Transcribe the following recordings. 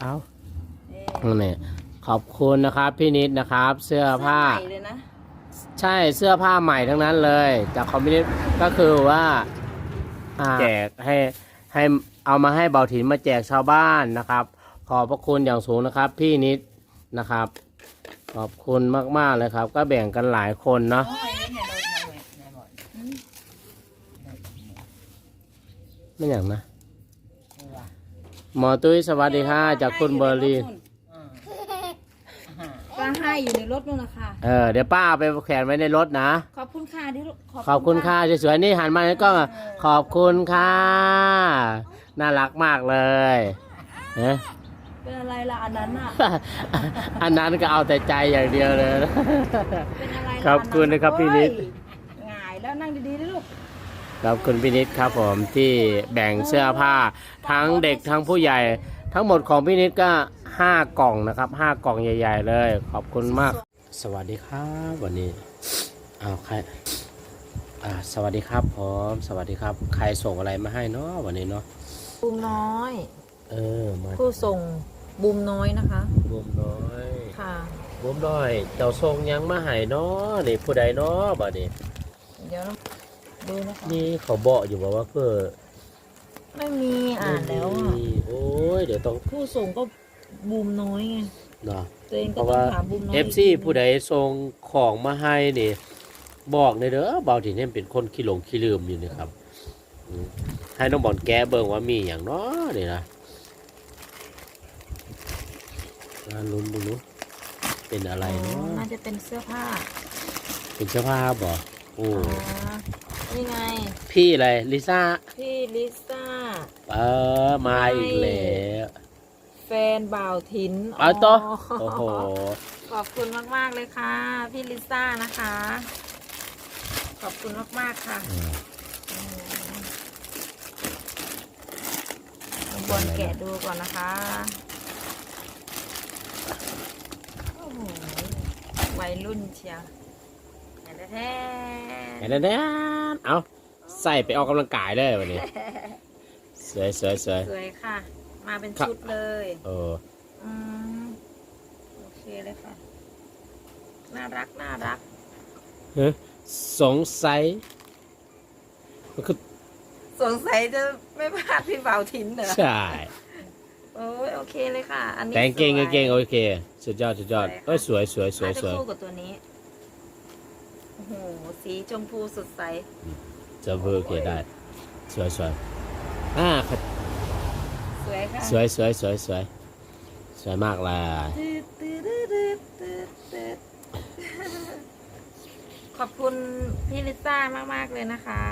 เอาเอ๊ะเนี่ยขอบคุณนะครับพี่นิดนะครับ เสื้อผ้าเสื้อใหม่เลยนะ ใช่เสื้อผ้าใหม่ทั้งนั้นเลยจากคอมมิวนิสต์ก็คือว่าอ่าแจกให้ให้เอามาให้เบาถินมาแจกชาวบ้านนะครับ ขอบพระคุณอย่างสูงนะครับ พี่นิดนะครับ ขอบคุณมากๆเลยครับ ก็แบ่งกันหลายคนเนาะโอ้ยเนี่ยรถมาเว้ยแม่บอกไม่อย่างนะนี่ว่ะ หมอตุ้ยสวัสดีค่ะ จากคุณเบอร์ลินอืมป้าให้อยู่ในรถนู่นนะคะเออเดี๋ยวป้าเอาไปแขวนไว้ในรถนะ ขอบคุณค่ะที่ลูกขอบคุณค่ะสวยๆนี่หันมาแล้วก็ขอบคุณค่ะน่ารักมากเลยเอ๊ะเป็นอะไรล่ะอันนั้นอะ อันนั้นก็เอาแต่ใจอย่างเดียวเลยนะเป็นอะไรล่ะขอบคุณนะครับพี่นิด โอ้ยหงายแล้วนั่งดีๆนะลูก ขอบคุณพี่นิดครับผมที่แบ่งเสื้อผ้า ทั้งเด็กทั้งผู้ใหญ่ ทั้งหมดของพี่นิดก็ห้ากล่องนะครับห้ากล่องใหญ่ ๆ เลย ขอบคุณมาก สวัสดีครับวันนี้เอาใครอ่าสวัสดีครับผมสวัสดีครับ ใครส่งอะไรมาให้เนาะวันนี้เนาะบูมน้อย เออมาผู้ส่งบูมน้อยนะคะบวมน้อยค่ะบวมน้อยเจ้าทรงยังมาให้เนาะนี่ผู้ใดเนาะบัดนี้ เดี๋ยว ดูนะคะนี่เขาบอกอยู่บอกว่าเพื่อไม่มีอ่านแล้วอะนี่โอ้ยเดี๋ยวต้องผู้ส่งก็บูมน้อยไงเนาะ ตัวเองเพก็ราะต้อว่างถามบูมน้อยเอฟซีผู้ใดส่งของมาให้นี่บอกในอยเด้อเบาถิ่นเนี่ยเป็นคนขี้หลงขี้ลืมอยู่นี่ครับอืมให้น้องบอลแกเบิ่งว่ามีอย่างเนาะนี่นะงานลุ้นดูนู้เป็นอะไรอ๋อเนาะน่าจะเป็นเสื้อผ้าเป็นเสื้อผ้าบ่โอ้อ๋อ นี่ไง พี่อะไรลิซ่า พี่ลิซ่า เออ มาอีกแล้วแฟนบ่าวถินเอาต่อโอ้โห ขอบคุณมาก ๆ เลยค่ะ พี่ลิซ่านะคะ ขอบคุณมาก ๆ ค่ะลองบนแกะดูก่อนนะคะโอ้โหวัยรุ่นเชียว แท้แนแดนเอาใส่ไปออกกำลังกายเลยวันนี้ สวยสวยสวยสวยค่ะ มาเป็นชุดเลยเออโอเคเลยค่ะ น่ารักน่ารักเฮ้ยสงสัยมันคือสงสัยจะไม่พลาดพี่บ่าวถินเหรอใช่โอ้ยโอเคเลยค่ะ อันนี้แต่งเก่งเก่งโอเค สุดยอดสุดยอดเอ้ยสวยสวยสวยสวยคู่กับตัวนี้ โอ้โห สีชมพูสดใส จะเวอร์โอเคได้ สวยสวยอ่าสวยค่ะสวยสวยสวยสวยสวยมากเลยตืดตืดตืดตืดตืดขอบคุณพี่ลิซ่ามาก ๆ เลยนะคะ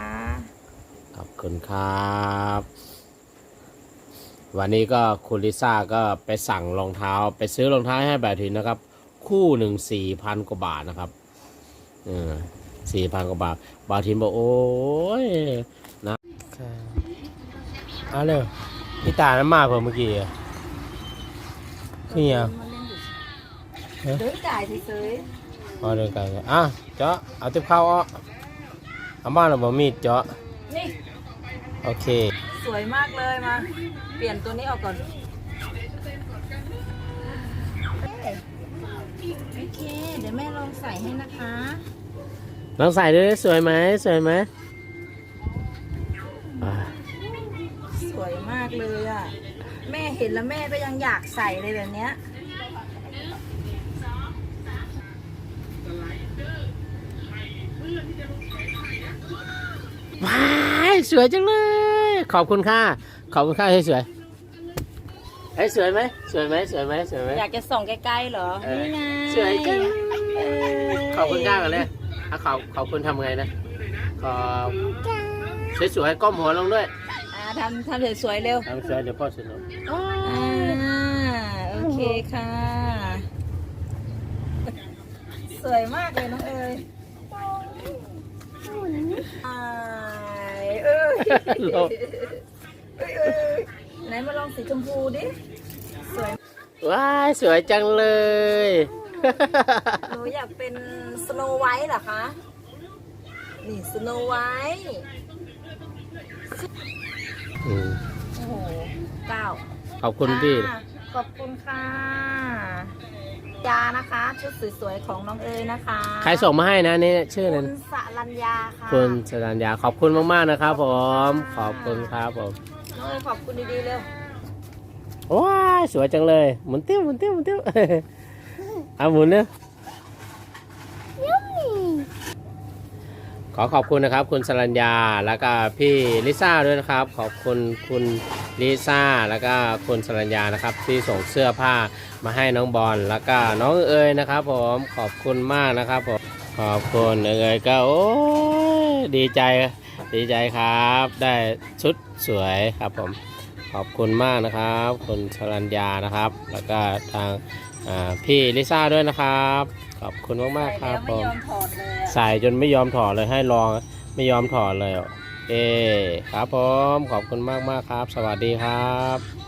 ขอบคุณครับ วันนี้ก็คุณลิซ่าก็ไปสั่งรองเท้า ไปซื้อรองเท้าให้แบบทีนะครับ คู่หนึ่งสี่พันกว่าบาทนะครับ เออสี่พันกว่าบาท บาทินบอกโอ้ยนะเอาเร็วนี่ตาน้ำมากเพิ่มเมื่อกี้อะคือยังเดินจ่ายเฉยพอเดินกันอะเจาะเอาติ๊บเข้าอะเอามาแล้วบ่มีดเจาะๆนี่โอเค สวยมากเลยมา เปลี่ยนตัวนี้ออกก่อน โอเค เดี๋ยวแม่ลองใส่ให้นะคะลองใส่ดูดิสวยไหมสวยไหมอ่าสวยมากเลยอะ แม่เห็นแล้วแม่ก็ยังอยากใส่เลยแบบเนี้ยว้ายสวยจังเลย ขอบคุณค่ะ ขอบคุณค่ะให้สวย เอ้ยสวยไหมสวยไหมสวยไหมสวยไหมอยากจะส่องใกล้ๆเหรอ เออนี่ไงสวยจังเออขอบคุณค่ะกันเลยอะขอบขอบคุณทำไงนะขอบสวยๆก้มหัวลงด้วยอ่าทำทำสวยๆเร็วทำสวยเดี๋ยวพ่อสนุกอ่าโอเคค่ะ สวยมากเลยน้องเอ๋ยอายเอ้ยลบ เอ้ยเอ้ย ไหนมาลองสีชมพูดิ สวย ว้ายสวยจังเลย หนูอยากเป็นสโนไวท์เหรอคะ นี่สโนไวท์อืมโอ้โหเก้าขอบคุณพี่อ่าขขอบคุณค่ะยานะคะ ชุดสวยๆของน้องเอ๋ยนะคะใครส่งมาให้นะนี่ชื่ออะไรคุณนะสรัญญาค่ะ คุณสรัญญาขอบคุณมากๆนะครับผม ขอบคุณครับผม น้องเอ๋ยขอบคุณดีๆเร็วว้ายสวยจังเลยหมุนเตี้ยวหมุนเตี้ยวหมุนเตี้ยวเอาหมุนเนี่ยขอขอบคุณนะครับ คุณสรัญญาแล้วก็พี่ลิซ่าด้วยนะครับ ขอบคุณคุณลิซ่าแล้วก็คุณสรัญญานะครับ ที่ส่งเสื้อผ้ามาให้น้องบอลแล้วก็น้องเอ๋ยนะครับ ผมขอบคุณมากนะครับผมขอบคุณเอ๋ยก็โอ้ยดีใจ ดีใจครับ ได้ชุดสวยครับผม ขอบคุณมากนะครับ คุณสรัญญานะครับ แล้วก็ทางอ่าพี่ลิซ่าด้วยนะครับ ขอบคุณมากๆครับผไม่มยอมถอดเลยอะใส่จนไม่ยอมถอดเลยให้ลองไม่ยอมถอดเลยโอเคครับผมขอบคุณมากๆครับ สวัสดีครับ